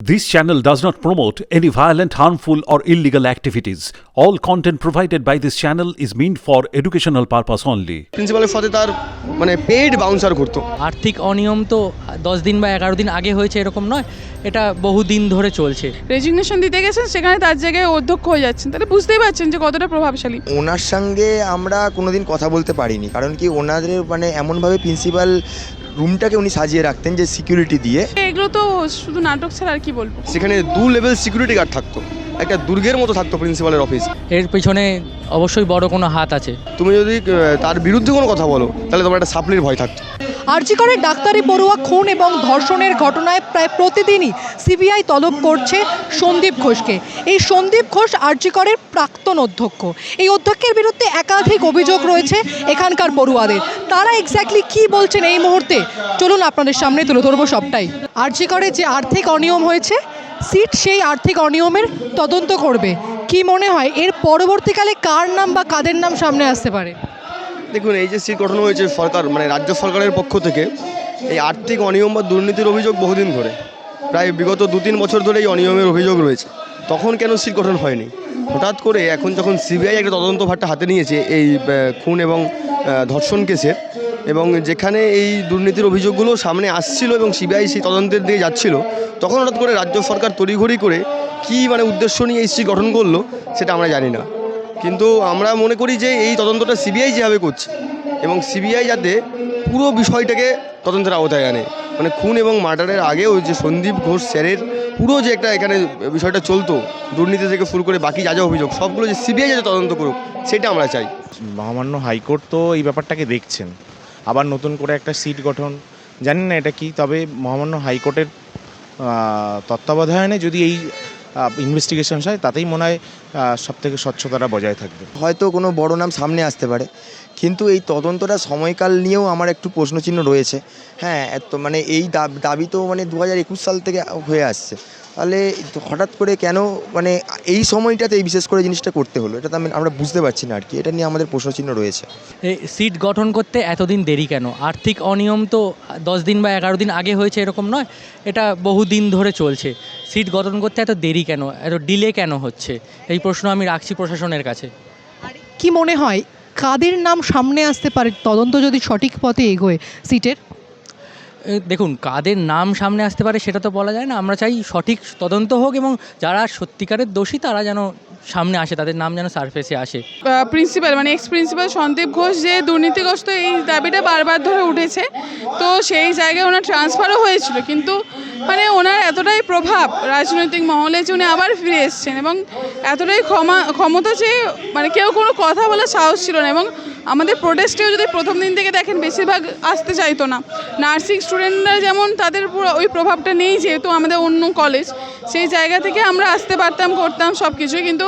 This channel does not promote any violent, harmful, or illegal activities. All content provided by this channel is meant for educational purpose only. প্রিন্সিপালের সাথে তার মানে paid bouncer করতো আর্থিক অনিয়ম তো দশ দিন বা এগারো দিন আগে হয়েছে এরকম নয় এটা বহু দিন ধরে চলছে রেজিগনেশন দিতে গেছেন সেখানে তার জায়গায় অধ্যক্ষ হয়ে যাচ্ছেন তাহলে বুঝতেই পারছেন যে কতটা প্রভাবশালী ওনার সঙ্গে আমরা কোনোদিন কথা বলতে পারিনি কারণ কি ওনাদের মানে এমনভাবে প্রিন্সিপাল রুমটাকে উনি সাজিয়ে রাখতেন যে সিকিউরিটি দিয়ে। এগুলো তো শুধু নাটক ছাড়া আর কি বলব? সেখানে দু লেভেল সিকিউরিটি গার্ড থাকতো। একটা দুর্গের মতো থাকতো প্রিন্সিপালের অফিস এর পিছনে অবশ্যই বড় কোনো হাত আছে। তুমি যদি তার বিরুদ্ধে কোনো কথা বলো তাহলে তোমার একটা সাপ্লির ভয় থাকতো। আরজিকরের ডাক্তারি পড়ুয়া খুন এবং ধর্ষণের ঘটনায় প্রায় প্রতিদিনই সিবিআই তলব করছে সন্দীপ ঘোষকে। এই সন্দীপ ঘোষ আরজিকরের প্রাক্তন অধ্যক্ষ। এই অধ্যক্ষের বিরুদ্ধে একাধিক অভিযোগ রয়েছে এখানকার পড়ুয়াদের। তারা এক্স্যাক্টলি কি বলছেন এই মুহূর্তে? চলুন আপনাদের সামনে তুলে ধরবো সবটাই। আরজিকরে যে আর্থিক অনিয়ম হয়েছে, সিট সেই আর্থিক অনিয়মের তদন্ত করবে। কি মনে হয়, এর পরবর্তীকালে কার নাম বা কাদের নাম সামনে আসতে পারে? দেখুন এই যে সিট গঠন হয়েছে সরকার মানে রাজ্য সরকারের পক্ষ থেকে। এই আর্থিক অনিয়ম বা দুর্নীতির অভিযোগ বহুদিন ধরে। প্রায় বিগত দু তিন বছর ধরে এই অনিয়মের অভিযোগ রয়েছে। তখন কেন সিট গঠন হয়নি? হঠাৎ করে এখন যখন সিবিআই একটা তদন্ত ভারটা হাতে নিয়েছে, এই খুন এবং ধর্ষণ কেসের, এবং যেখানে এই দুর্নীতির অভিযোগগুলো সামনে আসছিল এবং সিবিআই সেই তদন্তের দিকে যাচ্ছিল, তখন হঠাৎ করে রাজ্য সরকার তড়িঘড়ি করে কী মানে উদ্দেশ্য নিয়ে এই সিট গঠন করল, সেটা আমরা জানি না। কিন্তু আমরা মনে করি যে এই তদন্তটা সিবিআই যেভাবে করছে এবং সিবিআই যাতে পুরো বিষয়টাকে তদন্তের আওতায় আনে। মানে খুন এবং মার্ডারের আগেও যে সন্দীপ ঘোষ স্যারের পুরো যে একটা এখানে বিষয়টা চলতো, দুর্নীতি থেকে শুরু করে বাকি যা যা অভিযোগ, সবগুলো যে সিবিআই যাতে তদন্ত করুক, সেটা আমরা চাই। মহামান্য হাইকোর্ট তো এই ব্যাপারটাকে দেখছেন। আবার নতুন করে একটা সিট গঠন, জানি না এটা কি, তবে মহামান্য হাইকোর্টের তত্ত্বাবধানে যদি এই ইনভেস্টিগেশন হয়, তাতেই মনে হয় সব থেকে স্বচ্ছতাটা বজায় থাকবে। হয়তো কোনো বড় নাম সামনে আসতে পারে, কিন্তু এই তদন্তটা সময়কাল নিয়েও আমার একটু প্রশ্নচিহ্ন রয়েছে। হ্যাঁ মানে এই দাব- দাবি তো মানে দু হাজার একুশ সাল থেকে হয়ে আসছে। তাহলে হঠাৎ করে কেন মানে এই সময়টাতে এই বিশেষ করে জিনিসটা করতে হলো? এটা তো আমি আমরা বুঝতে পারছি না আর কি এটা নিয়ে আমাদের প্রশ্নচিহ্ন রয়েছে। এই সিট গঠন করতে এতদিন দেরি কেন? আর্থিক অনিয়ম তো দশ দিন বা এগারো দিন আগে হয়েছে এরকম নয় এটা বহু দিন ধরে চলছে। সিট গঠন করতে এত দেরি কেন? এত ডিলে কেন হচ্ছে? এই প্রশ্ন আমি রাখছি প্রশাসনের কাছে। কি মনে হয় কাদের নাম সামনে আসতে পারে? তদন্ত যদি সঠিক পথে এগোয় সিটের? দেখুন, কাদের নাম সামনে আসতে পারে সেটা তো বলা যায় না। আমরা চাই সঠিক তদন্ত হোক এবং যারা সত্যিকারের দোষী তারা যেন সামনে আসে, তাদের নাম যেন সারফেসে আসে। প্রিন্সিপাল মানে এক্স প্রিন্সিপাল সন্দীপ ঘোষ যে দুর্নীতিগ্রস্ত এই দাবিটা বারবার ধরে উঠেছে, তো সেই জায়গায় ওনার ট্রান্সফারও হয়েছিল। কিন্তু মানে ওনার এতটাই প্রভাব রাজনৈতিক মহলে যে উনি আবার ফিরে এসেছেন এবং এতটাই ক্ষমা, ক্ষমতা যে মানে কেউ কোনো কথা বলার সাহস ছিল না এবং আমাদের প্রোটেস্টেও যদি প্রথম দিন থেকে দেখেন বেশিরভাগ আসতে চাইতো না। নার্সিং স্টুডেন্টরা যেমন তাদের ওই প্রভাবটা নেই, যেহেতু আমাদের অন্য কলেজ সেই জায়গা থেকে আমরা আসতে পারতাম, করতাম সব কিছুই কিন্তু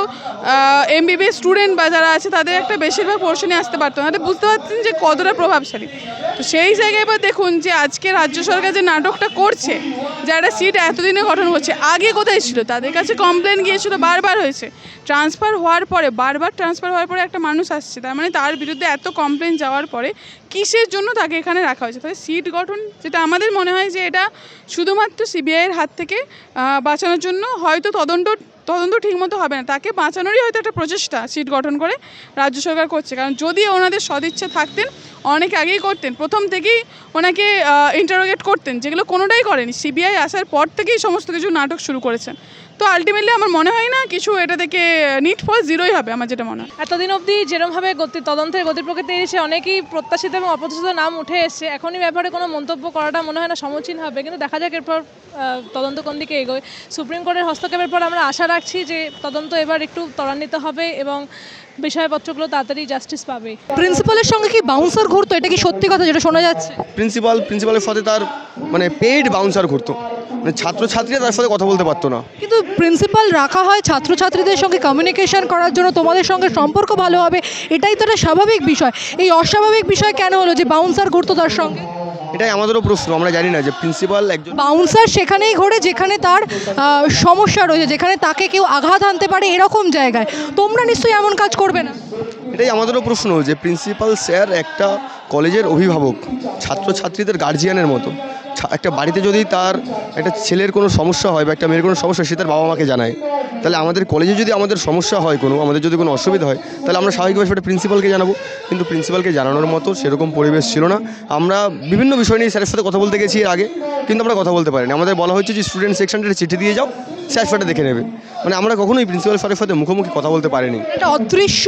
এমবিবি স্টুডেন্ট বা যারা আছে, তাদের একটা বেশিরভাগ পোর্শনে আসতে পারতো না। বুঝতে পারছেন যে কতটা প্রভাবশালী। তো সেই জায়গায় এবার দেখুন যে আজকে রাজ্য সরকার যে নাটকটা করছে যারা সিট এতদিনে গঠন করছে, আগে কোথায় ছিল? তাদের কাছে কমপ্লেন গিয়েছিল, বারবার হয়েছে। ট্রান্সফার হওয়ার পরে, বারবার ট্রান্সফার হওয়ার পরে একটা মানুষ আসছে। তার মানে তার বিরুদ্ধে এত কমপ্লেন যাওয়ার পরে কিসের জন্য তাকে এখানে রাখা হয়েছে? তাহলে সিট গঠন, যেটা আমাদের মনে হয় যে এটা শুধুমাত্র সিবিআইয়ের হাত থেকে বাঁচানোর জন্য হয়তো তদন্ত তদন্ত ঠিকমতো হবে না। তাকে বাঁচানোরই হয়তো একটা প্রচেষ্টা সিট গঠন করে রাজ্য সরকার করছে। কারণ যদি ওনাদের সদিচ্ছা থাকতেন, অনেক আগেই করতেন, প্রথম থেকেই ওনাকে ইন্টারোগেট করতেন, যেগুলো কোনোটাই করেনি। সিবিআই আসার পর থেকেই সমস্ত কিছু নাটক শুরু করেছেন। তো আলটিমেটলি আমার মনে হয় না কিছু এটা থেকে নিট ফল জিরোই হবে, আমার যেটা মনে হয়। এতদিন অবধি যেরমভাবে গতি, তদন্তের গতির প্রকৃতি এসে অনেকেই প্রত্যাশিত এবং অপ্রত্যাশিত নাম উঠে এসছে, এখনই ব্যাপারে কোনো মন্তব্য করাটা মনে হয় না সমীচীন হবে, কিন্তু দেখা যাক এরপর তদন্ত কোন দিকে এগোয়। সুপ্রিম কোর্টের হস্তক্ষেপের পর আমরা আশা রাখছি যে তদন্ত এবার একটু ত্বরান্বিত হবে এবং বিষয়পত্রগুলো তাড়াতাড়ি জাস্টিস পাবে। প্রিন্সিপালের সঙ্গে কি বাউন্সার ঘুরতো? এটা কি সত্যি কথা যেটা শোনা যাচ্ছে? প্রিন্সিপাল প্রিন্সিপালের সাথে তার মানে পেইড বাউন্সার করতো মানে ছাত্রছাত্রীরা তার সাথে কথা বলতে পারতো না। কিন্তু প্রিন্সিপাল রাখা হয় ছাত্রছাত্রীদের সঙ্গে কমিউনিকেশন করার জন্য তোমাদের সঙ্গে সম্পর্ক ভালো হবে এটাই তো একটা স্বাভাবিক বিষয়। এই অস্বাভাবিক বিষয় কেন হলো যে বাউন্সার ঘুরতো তার সঙ্গে? এটাই আমাদেরও প্রশ্ন আমরা জানি না যে প্রিন্সিপাল একজন বাউন্সার সেখানেই ঘোরে যেখানে তার সমস্যা রয়েছে যেখানে তাকে কেউ আঘাত আনতে পারে এরকম জায়গায়। তোমরা নিশ্চয়ই এমন কাজ করবে না। এটাই আমাদেরও প্রশ্ন যে প্রিন্সিপাল স্যার একটা কলেজের অভিভাবক ছাত্রছাত্রীদের গার্জিয়ানের মতো। একটা বাড়িতে যদি তার একটা ছেলের কোনো সমস্যা হয় বা একটা মেয়ের কোনো সমস্যা সে তার বাবা মাকে জানায়। তাহলে আমাদের কলেজে যদি আমাদের সমস্যা হয় কোনো, আমাদের যদি কোনো অসুবিধা হয়, তাহলে আমরা স্বাভাবিকভাবে সেটা প্রিন্সিপালকে জানাব। কিন্তু প্রিন্সিপালকে জানানোর মতো সেরকম পরিবেশ ছিল না। আমরা বিভিন্ন বিষয় নিয়ে স্যারের সাথে কথা বলতে গেছি আগে, কিন্তু আমরা কথা বলতে পারিনি। আমাদের বলা হয়েছে যে স্টুডেন্ট সেকশনটা চিঠি দিয়ে যাও। স্যার সেটা দেখে নেবে। মানে আমরা কখনোই প্রিন্সিপাল স্যারের সাথে মুখোমুখি কথা বলতে পারিনি। একটা অদৃশ্য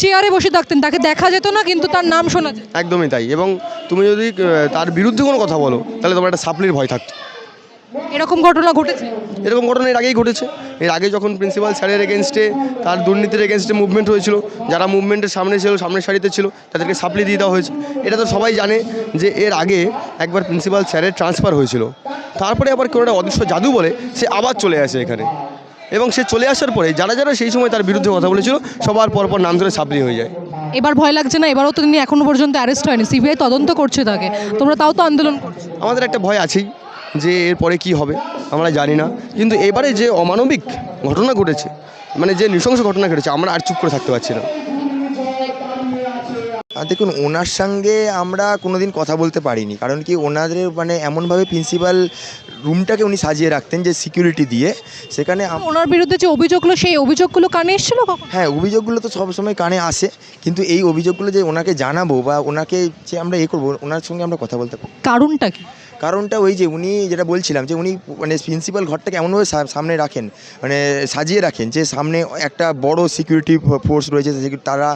চেয়ারে বসে থাকতেন। তাকে দেখা যেত না কিন্তু তার নাম শোনা যেত। একদমই তাই। এবং তুমি যদি তার বিরুদ্ধে কোনো কথা বলো তাহলে তোমার একটা সাপ্লির ভয় থাকতো। এরকম ঘটনা ঘটেছে? এরকম ঘটনা এর আগেই ঘটেছে। এর আগে যখন প্রিন্সিপাল স্যারের এগেনস্টে তার দুর্নীতির এগেনস্টে মুভমেন্ট হয়েছিল যারা মুভমেন্টের সামনে ছিল সামনের সারিতে ছিল তাদেরকে সাপ্লি দিয়ে দেওয়া হয়েছে। এটা তো সবাই জানে যে এর আগে একবার প্রিন্সিপাল স্যারের ট্রান্সফার হয়েছিল। তারপরে আবার কোনো একটা অদৃশ্য জাদু বলে সে আবার চলে আসে এখানে। এবং সে চলে আসার পরে যারা যারা সেই সময় তার বিরুদ্ধে কথা বলেছিল সবার পর পর নাম ধরে সাপ্লি হয়ে যায়। এবার ভয় লাগছে না? এবারও তো তিনি এখনও পর্যন্ত অ্যারেস্ট হয়নি। সিবিআই তদন্ত করছে তাকে। তোমরা তাও তো আন্দোলন আমাদের একটা ভয় আছেই। যে এরপরে কি হবে আমরা জানি না। কিন্তু এবারে যে অমানবিক ঘটনা ঘটেছে মানে যে নৃশংস ঘটনা ঘটেছে আমরা আর চুপ করে থাকতে পারছি না। আর দেখুন ওনার সঙ্গে আমরা কোনোদিন কথা বলতে পারিনি। কারণ কি ওনাদের মানে এমনভাবে প্রিন্সিপাল রুমটাকে উনি সাজিয়ে রাখতেন যে সিকিউরিটি দিয়ে। সেখানে ওনার বিরুদ্ধে যে অভিযোগগুলো সেই অভিযোগগুলো কানে এসেছিল কখন? হ্যাঁ অভিযোগগুলো তো সবসময় কানে আসে। কিন্তু এই অভিযোগগুলো যে ওনাকে জানাব বা ওনাকে যে আমরা এ করব ওনার সঙ্গে আমরা কথা বলতে পারি কারণটা কি? কারণটা ওই যে উনি যেটা বলছিলাম যে উনি মানে প্রিন্সিপাল ঘরটাকে এমনভাবে সামনে রাখেন মানে সাজিয়ে রাখেন যে সামনে একটা বড় সিকিউরিটি ফোর্স রয়েছে যে তারা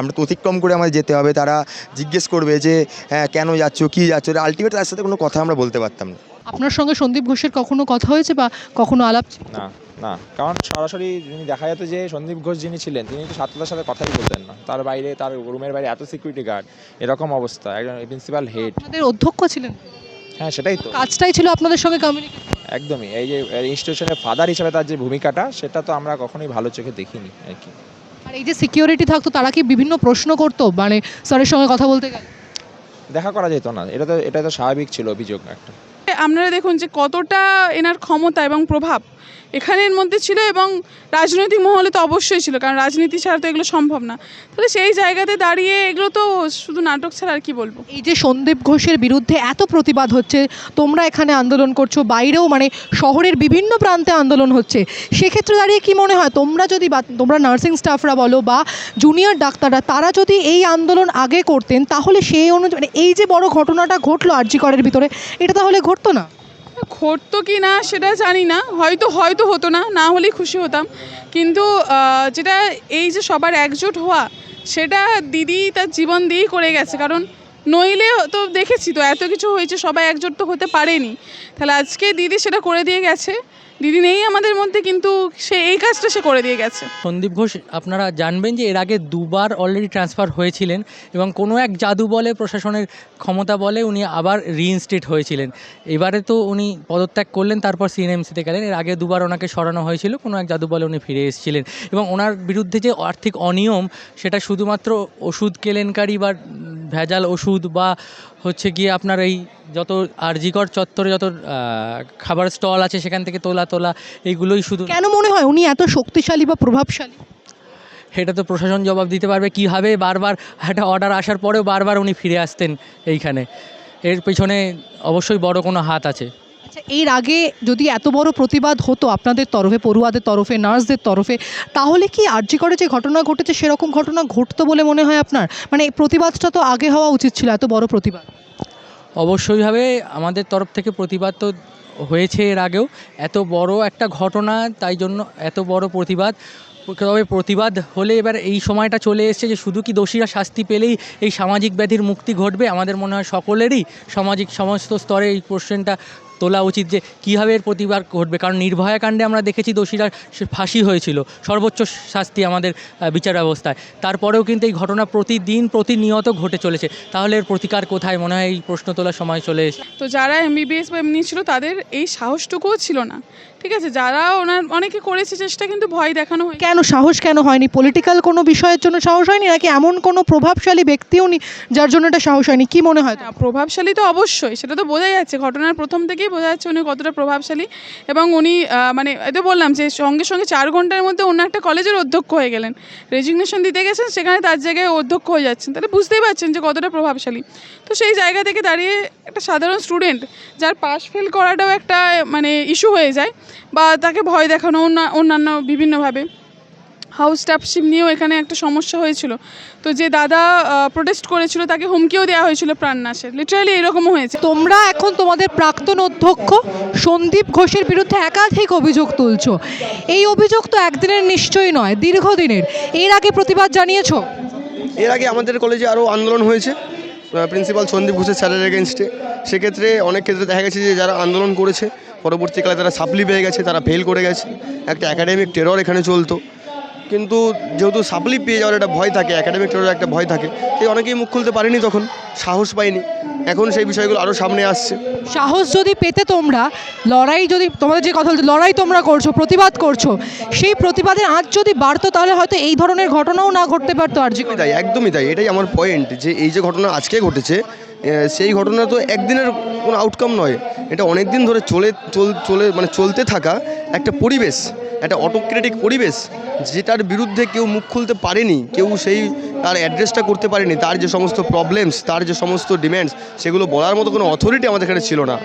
আমরা তো অতিক্রম করে আমাদের যেতে হবে তারা জিজ্ঞেস করবে যে হ্যাঁ কেন যাচ্ছ কী যাচ্ছ? আলটিমেট তার সাথে কোনো কথা আমরা বলতে পারতাম না। আপনার সঙ্গে সন্দীপ ঘোষের কখনো কথা হয়েছে বা কখনো আলাপ না না। কারণ সরাসরি যিনি দেখা যেত যে সন্দীপ ঘোষ যিনি ছিলেন তিনি তো ছাত্রদের সাথে কথাই বলতেন না। তার বাইরে তার রুমের বাইরে এত সিকিউরিটি গার্ড এরকম অবস্থা। একজন প্রিন্সিপাল হেড আপনাদের অধ্যক্ষ ছিলেন? হ্যাঁ সেটাই তো। কাজটাই ছিল আপনাদের সঙ্গে কমিউনিকেট একদমই এই যে ইনস্টিটিউশনের ফাদার হিসেবে তার যে ভূমিকাটা সেটা তো আমরা কখনোই ভালো চোখে দেখিনি আর কি। আর এই যে সিকিউরিটি থাকতো তারা কি বিভিন্ন প্রশ্ন করতো? মানে স্যারের সঙ্গে কথা বলতে গেলে? দেখা করা যেত না। এটা তো এটা তো স্বাভাবিক ছিল অভিযোগ একটা। আপনারা দেখুন যে কতটা এনার ক্ষমতা এবং প্রভাব এখানের মধ্যে ছিল এবং রাজনৈতিক মহলে তো অবশ্যই ছিল, কারণ রাজনীতি ছাড়া তো এগুলো সম্ভব না। তাহলে সেই জায়গাতে দাঁড়িয়ে এগুলো তো শুধু নাটক ছাড়া আর কি বলব? এই যে সন্দীপ ঘোষের বিরুদ্ধে এত প্রতিবাদ হচ্ছে, তোমরা এখানে আন্দোলন করছ, বাইরেও মানে শহরের বিভিন্ন প্রান্তে আন্দোলন হচ্ছে, সেক্ষেত্রে দাঁড়িয়ে কি মনে হয়? তোমরা যদি তোমরা নার্সিং স্টাফরা বলো বা জুনিয়র ডাক্তাররা, তারা যদি এই আন্দোলন আগে করতেন, তাহলে সেই অনুযায়ী মানে এই যে বড় ঘটনাটা ঘটলো আরজি করের ভিতরে, এটা তাহলে ঘটতো না? ঘটতো কি না সেটা জানি না। হয়তো হয়তো হতো না না হলেই খুশি হতাম। কিন্তু যেটা এই যে সবার একজোট হওয়া, সেটা দিদি তার জীবন দিয়েই করে গেছে। কারণ নইলে তো দেখেছি তো, এত কিছু হয়েছে, সবাই একজোট তো হতে পারেনি। তাহলে আজকে দিদি সেটা করে দিয়ে গেছে। দিদি নেই আমাদের মধ্যে, কিন্তু সে এই কাজটা সে করে দিয়ে গেছে। সন্দীপ ঘোষ, আপনারা জানবেন যে এর আগে দুবার অলরেডি ট্রান্সফার হয়েছিলেন এবং কোনো এক জাদু বলে, প্রশাসনের ক্ষমতা বলে উনি আবার রিইনস্টেট হয়েছিলেন। এবারে তো উনি পদত্যাগ করলেন, তারপর সিএনএমসিতে গেলেন। এর আগে দুবার ওনাকে সরানো হয়েছিল, কোনো এক জাদু বলে উনি ফিরে এসেছিলেন। এবং ওনার বিরুদ্ধে যে আর্থিক অনিয়ম, সেটা শুধুমাত্র ওষুধ কেলেনকারি বা ভেজাল ওষুধ বা হচ্ছে গিয়ে আপনার এই যত আরজিকর চত্বরে যত খাবার স্টল আছে সেখান থেকে তোলা তোলা এইগুলোই শুধু কেন মনে হয় উনি এত শক্তিশালী বা প্রভাবশালী? সেটা তো প্রশাসন জবাব দিতে পারবে কীভাবে বারবার একটা অর্ডার আসার পরেও বারবার উনি ফিরে আসতেন এইখানে। এর পেছনে অবশ্যই বড় কোনো হাত আছে। আচ্ছা এর আগে যদি এত বড় প্রতিবাদ হতো আপনাদের তরফে পড়ুয়াদের তরফে নার্সদের তরফে তাহলে কি আরজি করে যে ঘটনা ঘটেছে সেরকম ঘটনা ঘটতো বলে মনে হয় আপনার? মানে প্রতিবাদটা তো আগে হওয়া উচিত ছিল এত বড় প্রতিবাদ। অবশ্যইভাবে আমাদের তরফ থেকে প্রতিবাদ তো হয়েছে এর আগেও। এত বড় একটা ঘটনা, তাই জন্য এত বড় প্রতিবাদ। তবে প্রতিবাদ হলে এবার এই সময়টা চলে এসছে যে শুধু কি দোষীরা শাস্তি পেলেই এই সামাজিক ব্যাধির মুক্তি ঘটবে? আমাদের মনে হয় সকলেরই সামাজিক সমস্ত স্তরে এই কোশ্চেনটা তোলা উচিত যে কীভাবে এর প্রতিবার ঘটবে। কারণ নির্ভয়া কাণ্ডে আমরা দেখেছি দোষীরা ফাঁসি হয়েছিল, সর্বোচ্চ শাস্তি আমাদের বিচার ব্যবস্থায়। তারপরেও কিন্তু এই ঘটনা প্রতিদিন প্রতিনিয়ত ঘটে চলেছে। তাহলে এর প্রতিকার কোথায়? মনে হয় এই প্রশ্ন তোলার সময় চলে এসে তো যারা এমবিবিএস বা এমনি ছিল, তাদের এই সাহসটুকুও ছিল না। ঠিক আছে যারা ওনার অনেকে করেছে চেষ্টা কিন্তু ভয় দেখানো হয় কেন সাহস কেন হয়নি? পলিটিক্যাল কোনো বিষয়ের জন্য সাহস হয়নি নাকি এমন কোনো প্রভাবশালী ব্যক্তিও নি যার জন্য এটা সাহস হয়নি? কি মনে হয় হ্যাঁ, প্রভাবশালী তো অবশ্যই সেটা তো বোঝা যাচ্ছে। ঘটনার প্রথম থেকেই বোঝা যাচ্ছে উনি কতটা প্রভাবশালী। এবং উনি আহ, মানে এটা বললাম যে সঙ্গে সঙ্গে চার ঘণ্টার মধ্যে অন্য একটা কলেজের অধ্যক্ষ হয়ে গেলেন। রেজিগনেশন দিতে গেছেন সেখানে তার জায়গায় অধ্যক্ষ হয়ে যাচ্ছেন। তাহলে বুঝতেই পারছেন যে কতটা প্রভাবশালী। তো সেই জায়গা থেকে দাঁড়িয়ে একটা সাধারণ স্টুডেন্ট যার পাস ফেল করাটাও একটা মানে ইস্যু হয়ে যায়। বা তাকে ভয় দেখানো অন্যান্য বিভিন্নভাবে। হাউস স্টাফশিপ নিয়েও এখানে একটা সমস্যা হয়েছিল। তো যে দাদা প্রোটেস্ট করেছিল তাকে হুমকিও দেওয়া হয়েছিল প্রাণনাশের লিটারালি এরকমও হয়েছে। তোমরা এখন তোমাদের প্রাক্তন অধ্যক্ষ সন্দীপ ঘোষের বিরুদ্ধে একাধিক অভিযোগ তুলছ। এই অভিযোগ তো একদিনের নিশ্চয়ই নয় দীর্ঘদিনের। এর আগে প্রতিবাদ জানিয়েছো? এর আগে আমাদের কলেজে আরও আন্দোলন হয়েছে প্রিন্সিপাল সন্দীপ ঘোষের স্যারের এগেনস্টে সেক্ষেত্রে অনেক ক্ষেত্রে দেখা গেছে যে যারা আন্দোলন করেছে পরবর্তীকালে তারা সাপ্লি পেয়ে গেছে তারা ফেল করে গেছে। একটা একাডেমিক টেরর এখানে চলতো। কিন্তু যেহেতু সাপ্লি পেয়ে যাওয়ার একটা ভয় থাকে একাডেমিক টেরর একটা ভয় থাকে তাই অনেকেই মুখ খুলতে পারেনি তখন সাহস পায়নি। এখন সেই বিষয়গুলো আরও সামনে আসছে। সাহস যদি পেতে তোমরা লড়াই যদি তোমাদের যে কথা বলতে লড়াই তোমরা করছ প্রতিবাদ করছ সেই প্রতিবাদের আজ যদি বাড়তো তাহলে হয়তো এই ধরনের ঘটনাও না ঘটতে পারতো আর একদমই তাই একদমই তাই। এটাই আমার পয়েন্ট যে এই যে ঘটনা আজকে ঘটেছে সেই ঘটনা তো একদিনের কোনো আউটকাম নয়। এটা অনেক দিন ধরে চলে, চল, চলে মানে চলতে থাকা একটা পরিবেশ, একটা অটোক্রেটিক পরিবেশ, যেটার বিরুদ্ধে কেউ মুখ খুলতে পারেনি, কেউ সেই তার অ্যাড্রেসটা করতে পারিনি তার যে সমস্ত প্রবলেমস তার যে সমস্ত ডিম্যান্ডস সেগুলো বলার মতো কোনো অথরিটি আমাদের এখানে ছিল না।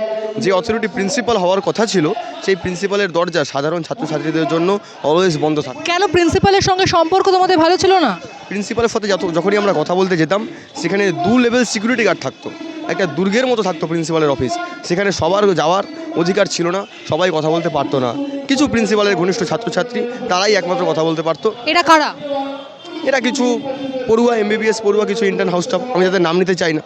যে অথরিটি প্রিন্সিপাল হওয়ার কথা ছিল সেই প্রিন্সিপালের দরজা সাধারণ ছাত্রছাত্রীদের জন্য অলওয়েজ বন্ধ থাকে কেন প্রিন্সিপালের সঙ্গে সম্পর্ক তোমাদের ভালো ছিল না? প্রিন্সিপালের সাথে যত যখনই আমরা কথা বলতে যেতাম সেখানে দু লেভেল সিকিউরিটি গার্ড থাকতো। একটা দুর্গের মতো থাকতো প্রিন্সিপালের অফিস সেখানে সবার যাওয়ার অধিকার ছিল না সবাই কথা বলতে পারতো না। কিছু প্রিন্সিপালের ঘনিষ্ঠ ছাত্রছাত্রী তারাই একমাত্র কথা বলতে পারতো। এটা কারা? এরা কিছু পড়ুয়া এমবিবিএস পড়ুয়া কিছু ইন্টার্ন হাউস স্টাফ আমি যাদের নাম নিতে চাই না।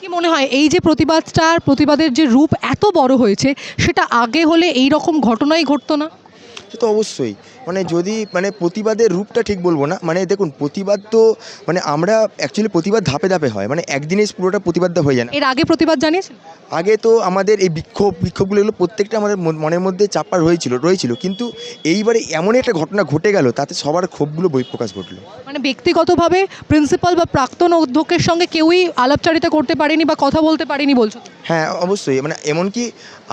কি মনে হয় এই যে প্রতিবাদটার প্রতিবাদের যে রূপ এত বড় হয়েছে সেটা আগে হলে এই রকম ঘটনাই ঘটতো না? সে তো অবশ্যই। মানে যদি মানে প্রতিবাদের রূপটা ঠিক বলব না মানে দেখুন প্রতিবাদ তো মানে আমরা অ্যাকচুয়ালি প্রতিবাদ ধাপে ধাপে হয়। মানে একদিনে পুরোটা প্রতিবাদটা হয়ে যায় না। এর আগে প্রতিবাদ জানিয়েছেন? আগে তো আমাদের এই বিক্ষোভ বিক্ষোভগুলো এগুলো প্রত্যেকটা আমাদের মনের মধ্যে চাপা রয়েছিল রয়েছিল। কিন্তু এইবারে এমন একটা ঘটনা ঘটে গেল তাতে সবার ক্ষোভগুলো বহিঃপ্রকাশ ঘটলো। মানে ব্যক্তিগতভাবে প্রিন্সিপাল বা প্রাক্তন অধ্যক্ষের সঙ্গে কেউই আলাপচারিতা করতে পারেনি বা কথা বলতে পারেনি বলছো হ্যাঁ অবশ্যই। মানে এমনকি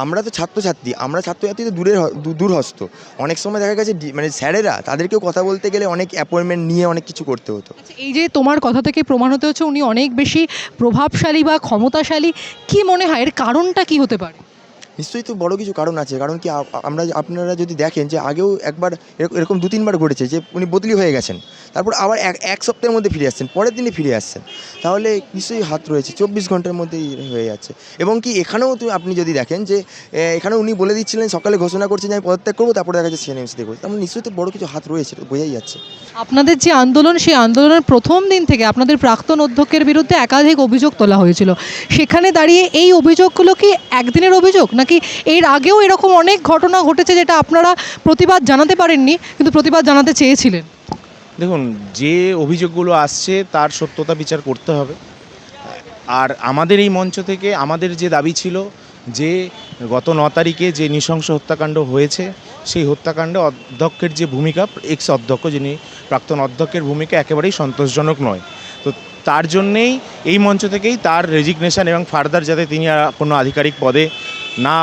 আমরা তো ছাত্রছাত্রী আমরা ছাত্রছাত্রী তো দূরের দূরহস্ত। অনেক সময় দেখা গেছে মানে স্যারেরা তাদেরকেও কথা বলতে গেলে অনেক অ্যাপয়েন্টমেন্ট নিয়ে অনেক কিছু করতে হতো। আচ্ছা, এই যে তোমার কথা থেকে প্রমাণ হতে হচ্ছে উনি অনেক বেশি প্রভাবশালী বা ক্ষমতাশালী কি মনে হয়? এর কারণটা কি হতে পারে? নিশ্চয়ই তো বড় কিছু কারণ আছে। কারণ কি আমরা আপনারা যদি দেখেন যে আগেও একবার এরক- এরকম দু, তিনবার ঘটেছে যে উনি বদলি হয়ে গেছেন। তারপর আবার এক এক সপ্তাহের মধ্যে ফিরে আসছেন, পরের দিনে ফিরে আসছেন। তাহলে নিশ্চয়ই হাত রয়েছে, চব্বিশ ঘণ্টার মধ্যেই হয়ে যাচ্ছে। এবং কি এখানেও আপনি যদি দেখেন যে এখানে উনি বলে দিচ্ছিলেন, সকালে ঘোষণা করছেন যে আমি পদত্যাগ করব, তারপরে দেখা যাচ্ছে সিএনএমসি দেখব তার মানে নিশ্চয়ই তো বড় কিছু হাত রয়েছে, বোঝাই যাচ্ছে। আপনাদের যে আন্দোলন, সেই আন্দোলনের প্রথম দিন থেকে আপনাদের প্রাক্তন অধ্যক্ষের বিরুদ্ধে একাধিক অভিযোগ তোলা হয়েছিল। সেখানে দাঁড়িয়ে এই অভিযোগগুলো কি একদিনের অভিযোগ নাকি এর আগেও এরকম অনেক ঘটনা ঘটেছে যেটা আপনারা প্রতিবাদ জানাতে পারেননি, কিন্তু প্রতিবাদ জানাতে চেয়েছিলেন? দেখুন, যে অভিযোগগুলো আসছে তার সত্যতা বিচার করতে হবে। আর আমাদের এই মঞ্চ থেকে আমাদের যে দাবি ছিল যে গত ন তারিখে যে নৃশংস হত্যাকাণ্ড হয়েছে, সেই হত্যাকাণ্ডে অধ্যক্ষের যে ভূমিকা এক্স অধ্যক্ষ যিনি প্রাক্তন অধ্যক্ষের ভূমিকা একেবারেই সন্তোষজনক নয়। তো তার জন্যেই এই মঞ্চ থেকেই তার রেজিগনেশন এবং ফার্দার যাতে তিনি কোনো আধিকারিক পদে না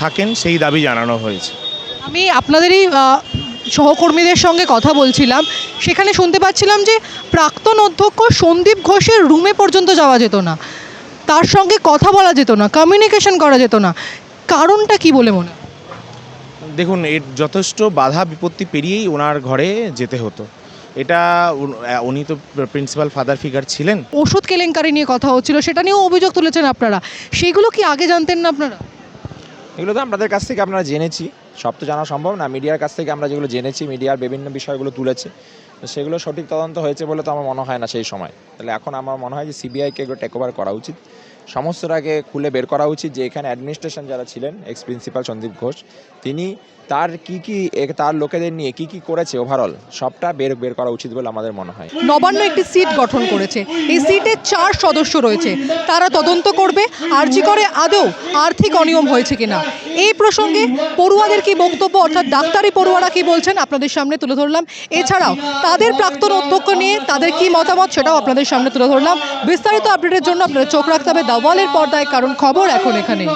থাকেন সেই দাবি জানানো হয়েছে। আমি আপনাদেরই সহকর্মীদের সঙ্গে কথা বলছিলাম। সেখানে শুনতে পাচ্ছিলাম যে প্রাক্তন অধ্যক্ষ সন্দীপ ঘোষের রুমে পর্যন্ত যাওয়া যেত না। তার সঙ্গে কথা বলা যেত না কমিউনিকেশন করা যেত না। কারণটা কি বলে মনে দেখুন এর যথেষ্ট বাধা বিপত্তি পেরিয়েই ওনার ঘরে যেতে হতো। এটা উনি তো প্রিন্সিপাল ফাদার ফিগার ছিলেন। ওষুধ কেলেঙ্কারি নিয়ে কথা হচ্ছিল সেটা নিয়েও অভিযোগ তুলেছেন আপনারা। সেগুলো কি আগে জানতেন না আপনারা? এগুলো তো আপনাদের কাছ থেকে আপনারা জেনেছি। সব তো জানা সম্ভব না। মিডিয়ার কাছ থেকে আমরা যেগুলো জেনেছি, মিডিয়ার বিভিন্ন বিষয়গুলো তুলেছে সেগুলো সঠিক তদন্ত হয়েছে বলে তো আমার মনে হয় না সেই সময়। তাহলে এখন আমার মনে হয় যে সিবিআইকে এগুলো টেক ওভার করা উচিত। সমস্তটাকে খুলে বের করা উচিত যে এখানে অ্যাডমিনিস্ট্রেশন যারা ছিলেন এক্স প্রিন্সিপাল সন্দীপ ঘোষ, তিনি তার কি কি তার লোকেদের নিয়ে কি কি করেছে ওভারঅল সবটা বের বের করা উচিত বলে আমাদের মনে হয়। নবান্ন একটি সিট গঠন করেছে। এই সিটে চার সদস্য রয়েছে। তারা তদন্ত করবে, আর্জি করে আদৌ আর্থিক অনিয়ম হয়েছে কিনা। এই প্রসঙ্গে পড়ুয়াদের কি বক্তব্য, অর্থাৎ ডাক্তারি পড়ুয়ারা কি বলছেন আপনাদের সামনে তুলে ধরলাম। এছাড়াও তাদের প্রাক্তন অধ্যক্ষ নিয়ে তাদের কি মতামত সেটাও আপনাদের সামনে তুলে ধরলাম। বিস্তারিত আপডেটের জন্য আপনাদের চোখ রাখতে হবে। দাওয়ালের পর্দায় কারণ খবর এখন এখানে।